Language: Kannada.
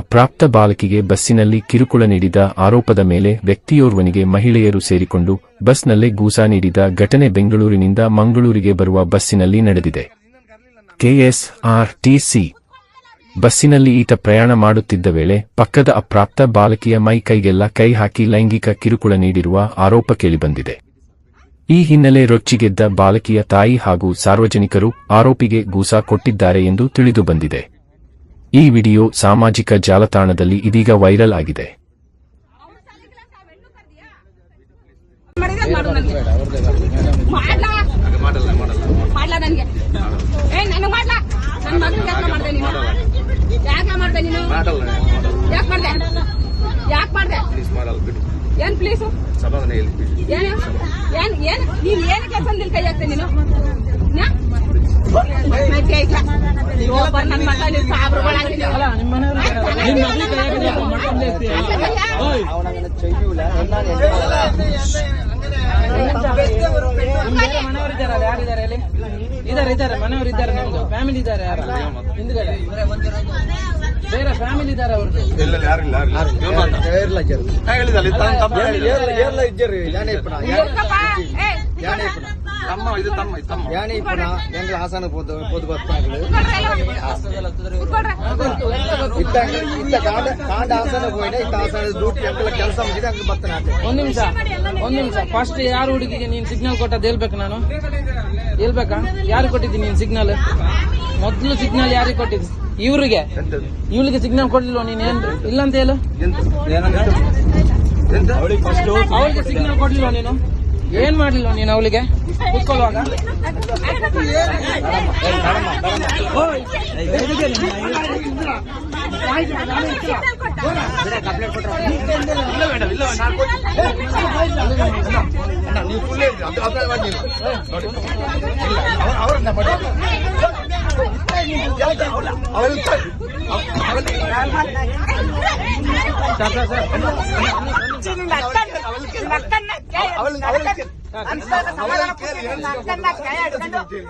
ಅಪ್ರಾಪ್ತ ಬಾಲಕಿಗೆ ಬಸ್ಸಿನಲ್ಲಿ ಕಿರುಕುಳ ನೀಡಿದ ಆರೋಪದ ಮೇಲೆ ವ್ಯಕ್ತಿಯೋರ್ವನಿಗೆ ಮಹಿಳೆಯರು ಸೇರಿಕೊಂಡು ಬಸ್ನಲ್ಲೇ ಗೂಸಾ ನೀಡಿದ ಘಟನೆ ಬೆಂಗಳೂರಿನಿಂದ ಮಂಗಳೂರಿಗೆ ಬರುವ ಬಸ್ಸಿನಲ್ಲಿ ನಡೆದಿದೆ. ಕೆಎಸ್ಆರ್ಟಿಸಿ ಬಸ್ಸಿನಲ್ಲಿ ಈತ ಪ್ರಯಾಣ ಮಾಡುತ್ತಿದ್ದ ವೇಳೆ ಪಕ್ಕದ ಅಪ್ರಾಪ್ತ ಬಾಲಕಿಯ ಮೈ ಕೈಗೆಲ್ಲ ಕೈ ಹಾಕಿ ಲೈಂಗಿಕ ಕಿರುಕುಳ ನೀಡಿರುವ ಆರೋಪ ಕೇಳಿಬಂದಿದೆ. ಈ ಹಿನ್ನೆಲೆ ರೊಚ್ಚಿಗೆದ್ದ ಬಾಲಕಿಯ ತಾಯಿ ಹಾಗೂ ಸಾರ್ವಜನಿಕರು ಆರೋಪಿಗೆ ಗೂಸಾ ಕೊಟ್ಟಿದ್ದಾರೆ ಎಂದು ತಿಳಿದು ಬಂದಿದೆ. ಈ ವಿಡಿಯೋ ಸಾಮಾಜಿಕ ಜಾಲತಾಣದಲ್ಲಿ ಇದೀಗ ವೈರಲ್ ಆಗಿದೆ ಏನ್ ಪ್ಲೀಸು ಏನು ಏನ್ ನೀನ್ ಏನು ಕೆಲಸ ಕೈ ಹಾಕ್ತೇನೆ ನೀನು ನ್ಯಾ? ನನ್ ಕೈ ಹಾಕ್ಲ. ಒಬ್ಬ ನನ್ ಮಗ ನೀನ್ ಸಾಬ್ರುಗಳಾಗಿ ನೀವು. ಮನೆಯವರಿದ್ದಾರೆ ಯಾರಿದ್ದಾರೆ ಅಲ್ಲಿ ಇದಾರೆ ಇದ್ದಾರೆ ಮನೆಯವರು ಇದ್ದಾರೆ ನಿಮ್ದು ಫ್ಯಾಮಿಲಿ ಇದ್ದಾರೆ ಯಾರು ಹಿಂದ್ಗಡೆ ಬೇರೆ ಫ್ಯಾಮಿಲಿ ಇದ್ದಾರೆ ಅವ್ರದ್ದು ಹುಡ್ಕಪ್ಪ. ಏ, ತಮ್ಮ ಇದು ತಮ್ಮ ಇದು ತಮ್ಮ ಯಾನಿ ಇತ್ತ ಇತ್ತ ಕಾಂಡ ಕಾಂಡ ಹೋಯ್ನ ಇತ್ತ ಡ್ಯೂಟಿ ಎಂಗ್ಲ ಕೆಲಸ ಮುಗಿದ ಅಂಗ್ ಬರ್ತಾನೆ ಆಚೆ. ಒಂದ್ ನಿಮಿಷ ಒಂದು ನಿಮಿಷ. ಫಸ್ಟ್ ಯಾರು ಹುಡುಗಿಗೆ ನೀನು ಸಿಗ್ನಲ್ ಕೊಟ್ಟದ್ದು ಹೇಳ್ಬೇಕು ನಾನು? ಹೇಳ್ಬೇಕಾ? ಯಾರು ಕೊಟ್ಟಿದ್ದೀನಿ ನೀನ್ ಸಿಗ್ನಲ್ ಮೊದ್ಲು ಸಿಗ್ನಲ್ ಯಾರಿಗೆ ಕೊಟ್ಟಿದ್ದು? ಇವ್ರಿಗೆ. ಇವ್ಳಿಗೆ ಸಿಗ್ನಲ್ ಕೊಡ್ಲಿಲ್ವ ನೀನ್ ಏನ್? ಇಲ್ಲ ಅಂತ ಹೇಳು ಅವಳಿಗೆ ಸಿಗ್ನಲ್ ಕೊಡ್ಲಿಲ್ವ ನೀನು? ಏನ್ ಮಾಡ್ಲಿಲ್ವ ನೀನು ಅವಳಿಗೆ? உட்கொள்வாங்க அவர் ನೀವು ಫುಲ್ ಅಪ್ಲೈ